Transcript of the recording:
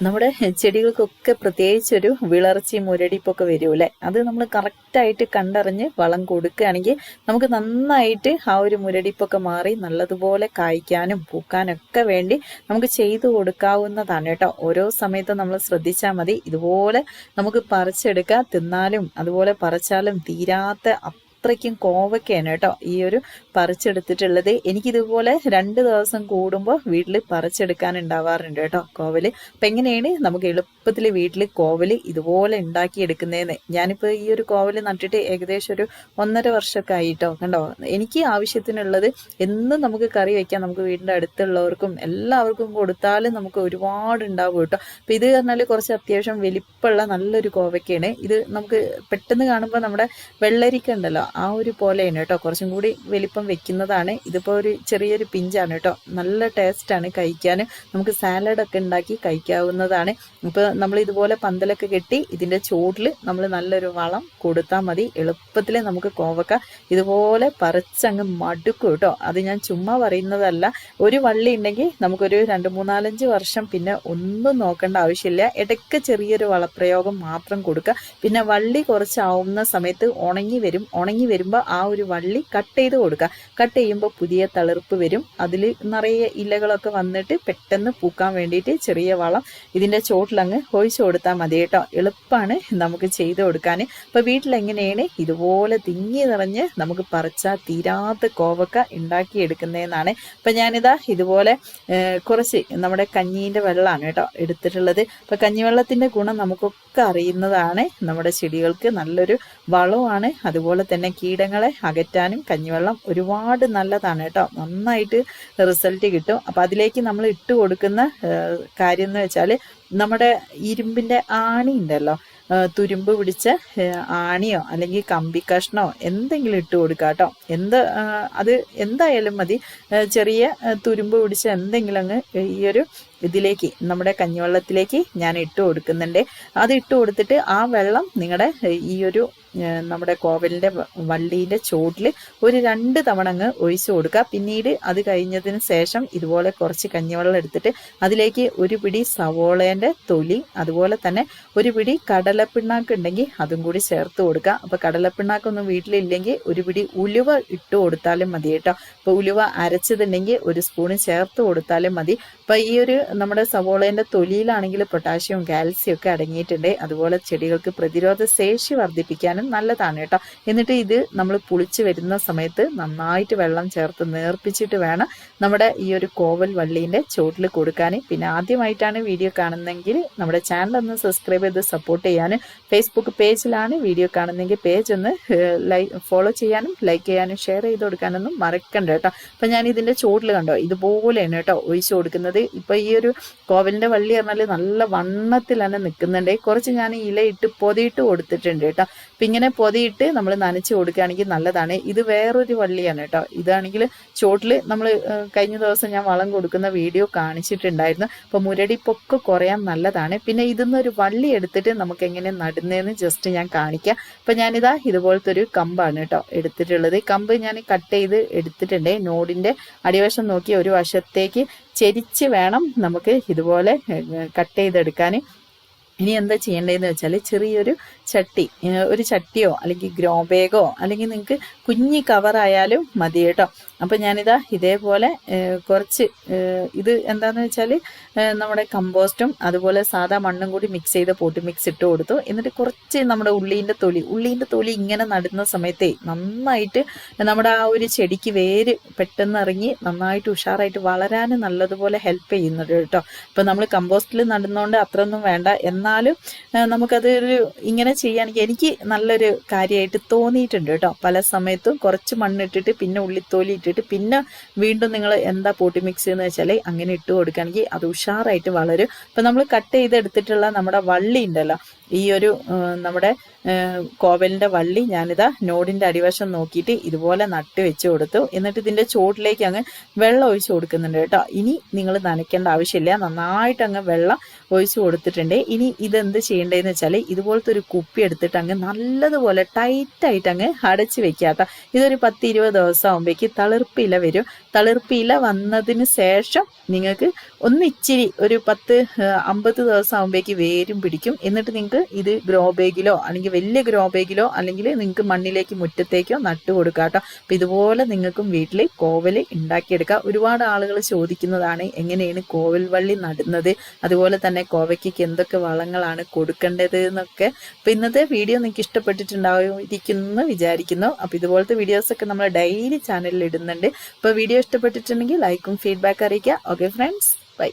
നമ്മുടെ ചെടികൾക്കൊക്കെ പ്രത്യേകിച്ചൊരു വിളർച്ചയും മുരടിപ്പൊക്കെ വരുമല്ലേ അത് നമ്മൾ കറക്റ്റായിട്ട് കണ്ടറിഞ്ഞ് വളം കൊടുക്കുകയാണെങ്കിൽ നമുക്ക് നന്നായിട്ട് ആ ഒരു മുരടിപ്പൊക്കെ മാറി നല്ലതുപോലെ കായ്ക്കാനും പൂക്കാനൊക്കെ വേണ്ടി നമുക്ക് ചെയ്തു കൊടുക്കാവുന്നതാണ് കേട്ടോ. ഓരോ സമയത്തും നമ്മൾ ശ്രദ്ധിച്ചാൽ മതി. ഇതുപോലെ നമുക്ക് പറിച്ചെടുക്കുക തിന്നാലും അതുപോലെ പറിച്ചാലും തീരാത്ത അത്രയ്ക്കും കോവയ്ക്കാണ് കേട്ടോ ഈ ഒരു പറിച്ചെടുത്തിട്ടുള്ളത്. എനിക്കിതുപോലെ രണ്ട് ദിവസം കൂടുമ്പോൾ വീട്ടിൽ പറിച്ചെടുക്കാൻ ഉണ്ടാവാറുണ്ട് കേട്ടോ കോവൽ. അപ്പം എങ്ങനെയാണ് നമുക്ക് എളുപ്പത്തിൽ വീട്ടിൽ കോവൽ ഇതുപോലെ ഉണ്ടാക്കിയെടുക്കുന്നതെന്ന് ഞാനിപ്പോൾ ഈ ഒരു കോവൽ നട്ടിട്ട് ഏകദേശം ഒരു ഒന്നര വർഷമൊക്കെ ആയിട്ടോ കണ്ടോ? എനിക്ക് ആവശ്യത്തിനുള്ളത് എന്നും നമുക്ക് കറി വയ്ക്കാം നമുക്ക് വീടിന്റെ അടുത്തുള്ളവർക്കും എല്ലാവർക്കും കൊടുത്താലും നമുക്ക് ഒരുപാട് ഉണ്ടാവും കേട്ടോ. അപ്പം ഇത് പറഞ്ഞാൽ കുറച്ച് അത്യാവശ്യം വലിപ്പമുള്ള നല്ലൊരു കോവയ്ക്കാണ്. ഇത് നമുക്ക് പെട്ടെന്ന് കാണുമ്പോൾ നമ്മുടെ വെള്ളരിക്ക ഉണ്ടല്ലോ ആ ഒരു പോലെയാണ് കേട്ടോ. കുറച്ചും കൂടി വലിപ്പം വെക്കുന്നതാണ്. ഇതിപ്പോൾ ഒരു ചെറിയൊരു പിഞ്ചാണ് കേട്ടോ. നല്ല ടേസ്റ്റാണ് കഴിക്കാൻ നമുക്ക് സാലഡൊക്കെ ഉണ്ടാക്കി കഴിക്കാവുന്നതാണ്. ഇപ്പോൾ നമ്മൾ ഇതുപോലെ പന്തലൊക്കെ കെട്ടി ഇതിന്റെ ചൂടിൽ നമ്മൾ നല്ലൊരു വളം കൊടുത്താൽ മതി. എളുപ്പത്തിൽ നമുക്ക് കോവക്ക ഇതുപോലെ പറിച്ചങ്ങ് മടുക്കും കേട്ടോ. അത് ഞാൻ ചുമ്മാ പറയുന്നതല്ല. ഒരു വള്ളി ഉണ്ടെങ്കിൽ നമുക്കൊരു രണ്ട് മൂന്നാലഞ്ച് വർഷം പിന്നെ ഒന്നും നോക്കേണ്ട ആവശ്യമില്ല. ഇടയ്ക്ക് ചെറിയൊരു വളപ്രയോഗം മാത്രം കൊടുക്കുക പിന്നെ വള്ളി കുറച്ചാവുന്ന സമയത്ത് ഉണങ്ങി വരും. ഉണങ്ങി വരുമ്പോൾ ആ ഒരു വള്ളി കട്ട് ചെയ്ത് കൊടുക്കുക കട്ട് ചെയ്യുമ്പോൾ പുതിയ തളിർപ്പ് വരും. അതിൽ നിറയെ ഇലകളൊക്കെ വന്നിട്ട് പെട്ടെന്ന് പൂക്കാൻ വേണ്ടിയിട്ട് ചെറിയ വളം ഇതിന്റെ ചോട്ടിലങ്ങ് ഒഴിച്ചു കൊടുത്താൽ മതി കേട്ടോ. എളുപ്പമാണ് നമുക്ക് ചെയ്ത് കൊടുക്കാൻ അപ്പോൾ വീട്ടിലെങ്ങനെയാണ് ഇതുപോലെ തിങ്ങി നിറഞ്ഞ് നമുക്ക് പറിച്ചാൽ തീരാത്ത കോവക്ക ഉണ്ടാക്കിയെടുക്കുന്നതെന്നാണ് അപ്പം ഞാനിതാ ഇതുപോലെ കുറച്ച് നമ്മുടെ കഞ്ഞീന്റെ വെള്ളമാണ് കേട്ടോ എടുത്തിട്ടുള്ളത്. അപ്പം കഞ്ഞിവെള്ളത്തിന്റെ ഗുണം നമുക്കൊക്കെ അറിയുന്നതാണ്. നമ്മുടെ ചെടികൾക്ക് നല്ലൊരു വളമാണ് അതുപോലെ തന്നെ കീടങ്ങളെ അകറ്റാനും കഞ്ഞിവെള്ളം ഒരുപാട് നല്ലതാണ് കേട്ടോ. നന്നായിട്ട് റിസൾട്ട് കിട്ടും. അപ്പം അതിലേക്ക് നമ്മൾ ഇട്ട് കൊടുക്കുന്ന കാര്യം എന്ന് വെച്ചാൽ നമ്മുടെ ഇരുമ്പിന്റെ ആണി ഉണ്ടല്ലോ. തുരുമ്പ് പിടിച്ച ആണിയോ അല്ലെങ്കിൽ കമ്പി കഷ്ണോ എന്തെങ്കിലും ഇട്ട് കൊടുക്കുക കേട്ടോ. എന്ത് അത് എന്തായാലും മതി. ചെറിയ തുരുമ്പ് പിടിച്ച എന്തെങ്കിലും അങ്ങ് ഈയൊരു ഇതിലേക്ക് നമ്മുടെ കഞ്ഞിവെള്ളത്തിലേക്ക് ഞാൻ ഇട്ട് കൊടുക്കുന്നുണ്ട്. അത് ഇട്ട് കൊടുത്തിട്ട് ആ വെള്ളം നിങ്ങളുടെ ഈയൊരു നമ്മുടെ കോവലിന്റെ വള്ളീന്റെ ചോട്ടിൽ ഒരു രണ്ട് തവണ അങ്ങ് ഒഴിച്ചു കൊടുക്കുക. പിന്നീട് അത് കഴിഞ്ഞതിന് ശേഷം ഇതുപോലെ കുറച്ച് കഞ്ഞിവെള്ളം എടുത്തിട്ട് അതിലേക്ക് ഒരു പിടി സവോളേന്റെ തൊലി അതുപോലെ തന്നെ ഒരു പിടി കടലപ്പിണ്ണാക്ക് ഉണ്ടെങ്കിൽ അതും കൂടി ചേർത്ത് കൊടുക്കുക. അപ്പോൾ കടലപ്പിണ്ണാക്കൊന്നും വീട്ടിലില്ലെങ്കിൽ ഒരു പിടി ഉലുവ ഇട്ട് കൊടുത്താലും മതി കേട്ടോ. അപ്പോൾ ഉലുവ അരച്ചതുണ്ടെങ്കിൽ ഒരു സ്പൂണ് ചേർത്ത് കൊടുത്താലും മതി. അപ്പോൾ ഈ ഒരു നമ്മുടെ സവോളേന്റെ തൊലിയിലാണെങ്കിൽ പൊട്ടാഷ്യവും കാൽസ്യം ഒക്കെ അടങ്ങിയിട്ടുണ്ട്. അതുപോലെ ചെടികൾക്ക് പ്രതിരോധ ശേഷി വർദ്ധിപ്പിക്കാനും നല്ലതാണ് കേട്ടോ. എന്നിട്ട് ഇത് നമ്മൾ പുളിച്ച് വരുന്ന സമയത്ത് നന്നായിട്ട് വെള്ളം ചേർത്ത് നേർപ്പിച്ചിട്ട് വേണം നമ്മുടെ ഈ ഒരു കോവൽ വള്ളീന്റെ ചോട്ടിൽ കൊടുക്കാൻ പിന്നെ ആദ്യമായിട്ടാണ് വീഡിയോ കാണുന്നതെങ്കിൽ നമ്മുടെ ചാനൽ ഒന്ന് സബ്സ്ക്രൈബ് ചെയ്ത് സപ്പോർട്ട് ചെയ്യാനും ഫേസ്ബുക്ക് പേജിലാണ് വീഡിയോ കാണുന്നതെങ്കിൽ പേജ് ഒന്ന് ലൈക്ക് ഫോളോ ചെയ്യാനും ലൈക്ക് ചെയ്യാനും ഷെയർ ചെയ്ത് കൊടുക്കാനൊന്നും മറക്കണ്ട കേട്ടോ. അപ്പം ഞാൻ ഇതിന്റെ ചോട്ടിൽ കണ്ടോ? ഇതുപോലെയാണ് കേട്ടോ ഒഴിച്ചു കൊടുക്കുന്നത്. ഇപ്പം ഈ ഒരു കോവലിന്റെ വള്ളി പറഞ്ഞാൽ നല്ല വണ്ണത്തിൽ തന്നെ നിൽക്കുന്നുണ്ട് കുറച്ച് ഞാൻ ഇലയിട്ട് പൊതിയിട്ട് കൊടുത്തിട്ടുണ്ട് കേട്ടോ. അപ്പം ഇങ്ങനെ പൊതിയിട്ട് നമ്മൾ നനച്ച് കൊടുക്കുകയാണെങ്കിൽ നല്ലതാണ്. ഇത് വേറൊരു വള്ളിയാണ് കേട്ടോ. ഇതാണെങ്കിൽ ചോട്ടിൽ നമ്മൾ കഴിഞ്ഞ ദിവസം ഞാൻ വളം കൊടുക്കുന്ന വീഡിയോ കാണിച്ചിട്ടുണ്ടായിരുന്നു. അപ്പോൾ മുരടിപ്പൊക്കെ കുറയാൻ നല്ലതാണ്. പിന്നെ ഇതിന്നൊരു വള്ളി എടുത്തിട്ട് നമുക്ക് എങ്ങനെ നടുന്നതെന്ന് ജസ്റ്റ് ഞാൻ കാണിക്കാം. അപ്പം ഞാനിതാ ഇതുപോലത്തെ ഒരു കമ്പാണ് കേട്ടോ എടുത്തിട്ടുള്ളത്. കമ്പ് ഞാൻ കട്ട് ചെയ്ത് എടുത്തിട്ടുണ്ട്. നോഡിന്റെ അടിവശം നോക്കി ഒരു വശത്തേക്ക് ചെരിച്ച് വേണം നമുക്ക് ഇതുപോലെ കട്ട് ചെയ്തെടുക്കാൻ ഇനി എന്താ ചെയ്യേണ്ടതെന്ന് വെച്ചാൽ ചെറിയൊരു ചട്ടി ഒരു ചട്ടിയോ അല്ലെങ്കിൽ ഗ്രോ ബാഗോ അല്ലെങ്കിൽ നിങ്ങൾക്ക് കുഞ്ഞി കവറായാലും മതി കേട്ടോ. അപ്പം ഞാനിതാ ഇതേപോലെ കുറച്ച് ഇത് എന്താണെന്ന് വെച്ചാൽ നമ്മുടെ കമ്പോസ്റ്റും അതുപോലെ സാധാ മണ്ണും കൂടി മിക്സ് ചെയ്ത് പോട്ടി മിക്സ് ഇട്ട് കൊടുത്തു. എന്നിട്ട് കുറച്ച് നമ്മുടെ ഉള്ളീന്റെ തൊലി ഉള്ളീന്റെ തൊലി ഇങ്ങനെ നടുന്ന സമയത്തേ നന്നായിട്ട് നമ്മുടെ ആ ഒരു ചെടിക്ക് വേര് പെട്ടെന്ന് ഇറങ്ങി നന്നായിട്ട് ഉഷാറായിട്ട് വളരാൻ നല്ലതുപോലെ ഹെൽപ്പ് ചെയ്യുന്നുണ്ട് കേട്ടോ. അപ്പം നമ്മൾ കമ്പോസ്റ്റിൽ നടുന്നതുകൊണ്ട് അത്രയൊന്നും വേണ്ട. എന്നാലും നമുക്കതൊരു ഇങ്ങനെ ചെയ്യുകയാണെങ്കിൽ എനിക്ക് നല്ലൊരു കാര്യമായിട്ട് തോന്നിയിട്ടുണ്ട് കേട്ടോ. പല സമയത്തും കുറച്ച് മണ്ണിട്ടിട്ട് പിന്നെ ഉള്ളിത്തോലി ഇട്ടിട്ട് പിന്നെ വീണ്ടും നിങ്ങൾ എന്താ പോട്ടി മിക്സ് എന്ന് വെച്ചാൽ അങ്ങനെ ഇട്ട് കൊടുക്കുകയാണെങ്കിൽ അത് ഉഷാറായിട്ട് വളരും. ഇപ്പം നമ്മൾ കട്ട് ചെയ്തെടുത്തിട്ടുള്ള നമ്മുടെ വള്ളി ഉണ്ടല്ലോ ഈ ഒരു നമ്മുടെ കോവലിന്റെ വള്ളി ഞാനിതാ നോടിന്റെ അടിവശം നോക്കിയിട്ട് ഇതുപോലെ നട്ട് വെച്ച് കൊടുത്തു. എന്നിട്ട് ഇതിന്റെ ചോട്ടിലേക്ക് അങ്ങ് വെള്ളം ഒഴിച്ച് കൊടുക്കുന്നുണ്ട് കേട്ടോ. ഇനി നിങ്ങൾ നനയ്ക്കേണ്ട ആവശ്യമില്ല. നന്നായിട്ട് അങ്ങ് വെള്ളം ഒഴിച്ച് കൊടുത്തിട്ടുണ്ട്. ഇനി ഇതെന്ത് ചെയ്യേണ്ടതെന്ന് വെച്ചാൽ ഇതുപോലത്തെ ഒരു കുപ്പി എടുത്തിട്ട് അങ്ങ് നല്ലതുപോലെ ടൈറ്റായിട്ട് അങ്ങ് അടച്ച് വെക്കാത്ത ഇതൊരു പത്ത് ഇരുപത് ദിവസം ആകുമ്പോഴേക്ക് തളിർപ്പില വരും. തളിർപ്പില വന്നതിന് ശേഷം നിങ്ങൾക്ക് ഒന്നിച്ചിരി ഒരു പത്ത് അമ്പത് ദിവസം ആകുമ്പോഴേക്ക് വേരും പിടിക്കും. എന്നിട്ട് നിങ്ങൾക്ക് ഇത് ഗ്രോ ബാഗിലോ അല്ലെങ്കിൽ വലിയ ഗ്രോ ബാഗിലോ അല്ലെങ്കിൽ നിങ്ങൾക്ക് മണ്ണിലേക്ക് മുറ്റത്തേക്കോ നട്ടു കൊടുക്കാം കേട്ടോ. അപ്പം ഇതുപോലെ നിങ്ങൾക്കും വീട്ടിൽ കോവൽ ഉണ്ടാക്കിയെടുക്കാം ഒരുപാട് ആളുകൾ ചോദിക്കുന്നതാണ് എങ്ങനെയാണ് കോവൽ വള്ളി നടുന്നത്? അതുപോലെ തന്നെ കോവയ്ക്ക് എന്തൊക്കെ വളങ്ങളാണ് കൊടുക്കേണ്ടത് എന്നൊക്കെ. അപ്പം ഇന്നത്തെ വീഡിയോ നിങ്ങൾക്ക് ഇഷ്ടപ്പെട്ടിട്ടുണ്ടാവുമായിരിക്കുന്നു വിചാരിക്കുന്നു. അപ്പോൾ ഇതുപോലത്തെ വീഡിയോസൊക്കെ നമ്മൾ ഡെയിലി ചാനലിൽ ഇടുന്നുണ്ട്. അപ്പോൾ വീഡിയോ ഇഷ്ടപ്പെട്ടിട്ടുണ്ടെങ്കിൽ ലൈക്കും ഫീഡ്ബാക്ക് അറിയിക്കുക. Okay friends bye